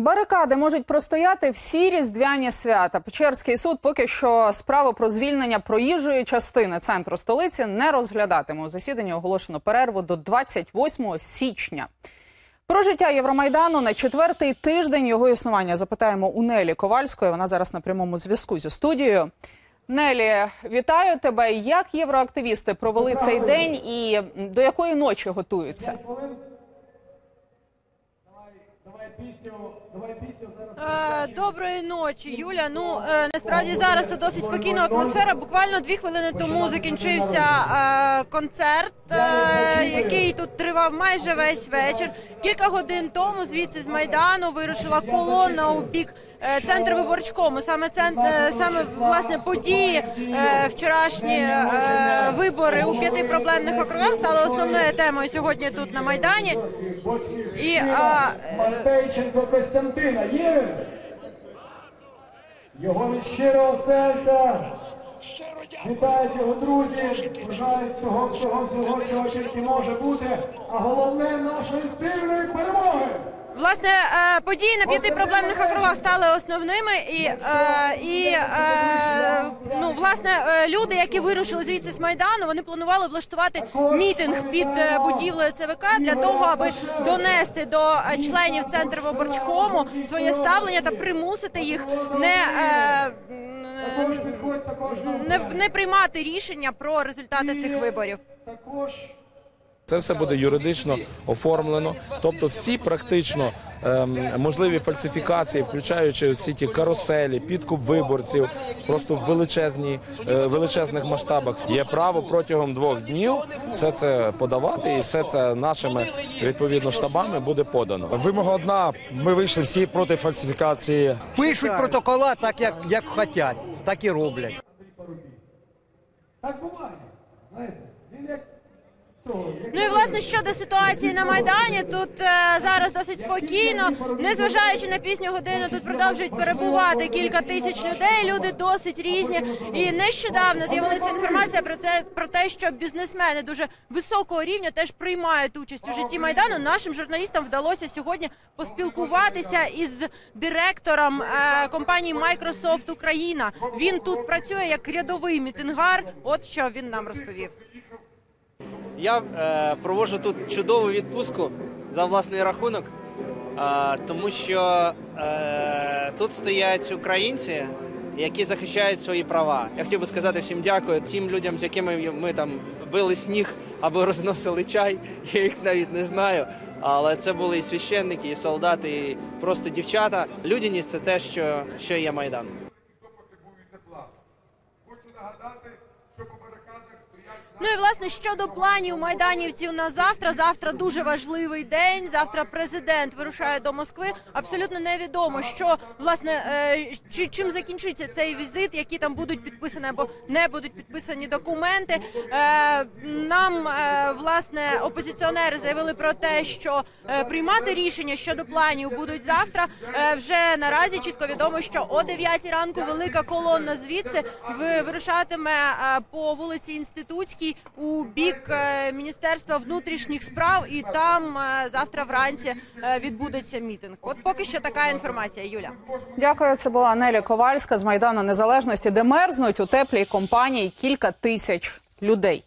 Барикади можуть простояти всі різдвяні свята. Печерський суд поки що справу про звільнення проїжджої частини центру столиці не розглядатиме. У засіданні оголошено перерву до 28 січня. Про життя Євромайдану на четвертий тиждень його існування запитаємо у Нелі Ковальської. Вона зараз на прямому зв'язку зі студією. Нелі, вітаю тебе. Як євроактивісти провели цей день і до якої ночі готуються? Е, Доброї ночі, Юля. Ну е, насправді зараз тут досить спокійна атмосфера. Буквально дві хвилини тому закінчився е, концерт, який тут тривав майже весь вечір. Кілька годин тому звідси з майдану вирушила колона у бік центру виборчкому. Саме цент, е, саме власне події вчорашні вибори у п'яти проблемних округах стали основною темою сьогодні тут на майдані. І е, Костянтина є він? Його від щирого серця. Вітають його друзі, бажають всього, всього, всього, чого тільки може бути, а головне нашої спільної перемоги. Власне, е, події на п'яти проблемних округах стали основними, і, е, і е, власне, е, люди, які вирушили звідси з майдану, вони планували влаштувати мітинг під е, будівлею ЦВК для того, аби донести до е, членів центру виборчкому своє ставлення та примусити їх не. Також також не, не приймати рішення про результати цих виборів. Це все буде юридично оформлено. Тобто, всі практично ем, можливі фальсифікації, включаючи всі ті каруселі, підкуп виборців, просто в величезні, е, величезних масштабах. Є право протягом двох днів все це подавати, і все це нашими відповідно штабами буде подано. Вимога одна. Ми вийшли всі проти фальсифікації. Пишуть протокола так, як, як хочуть, так і роблять. так буває. Знаєте, він як цього, як Ну і власне щодо ситуації на майдані, тут е, зараз досить спокійно, незважаючи на пісню годину, тут продовжують перебувати кілька тисяч людей. Люди досить різні. І нещодавно з'явилася інформація про це про те, що бізнесмени дуже високого рівня теж приймають участь у житті майдану. Нашим журналістам вдалося сьогодні поспілкуватися із директором е, компанії Microsoft Україна. Він тут працює як рядовий мітингар. От що він нам розповів. Я е, проводжу тут чудову відпустку за власний рахунок, е, тому що е, тут стоять українці, які захищають свої права. Я хотів би сказати всім дякую тим людям, з якими ми там били сніг або розносили чай. Я їх навіть не знаю. Але це були і священники, і солдати, і просто дівчата. Людяність це те, що, що є майдан. Ну і власне щодо планів майданівців на завтра. Завтра дуже важливий день. Завтра президент вирушає до Москви. Абсолютно невідомо, що власне е, чи чим закінчиться цей візит, які там будуть підписані або не будуть підписані документи. Е, Нам е, власне опозиціонери заявили про те, що приймати рішення щодо планів будуть завтра. Вже наразі чітко відомо, що о 9 ранку велика колона звідси вирушатиме по вулиці Інститутській у бік е, Міністерства внутрішніх справ, і там е, завтра вранці е, відбудеться мітинг. От поки що така інформація, Юля. Дякую. Це була Нелі Ковальська з Майдану Незалежності, де мерзнуть у теплій компанії кілька тисяч людей.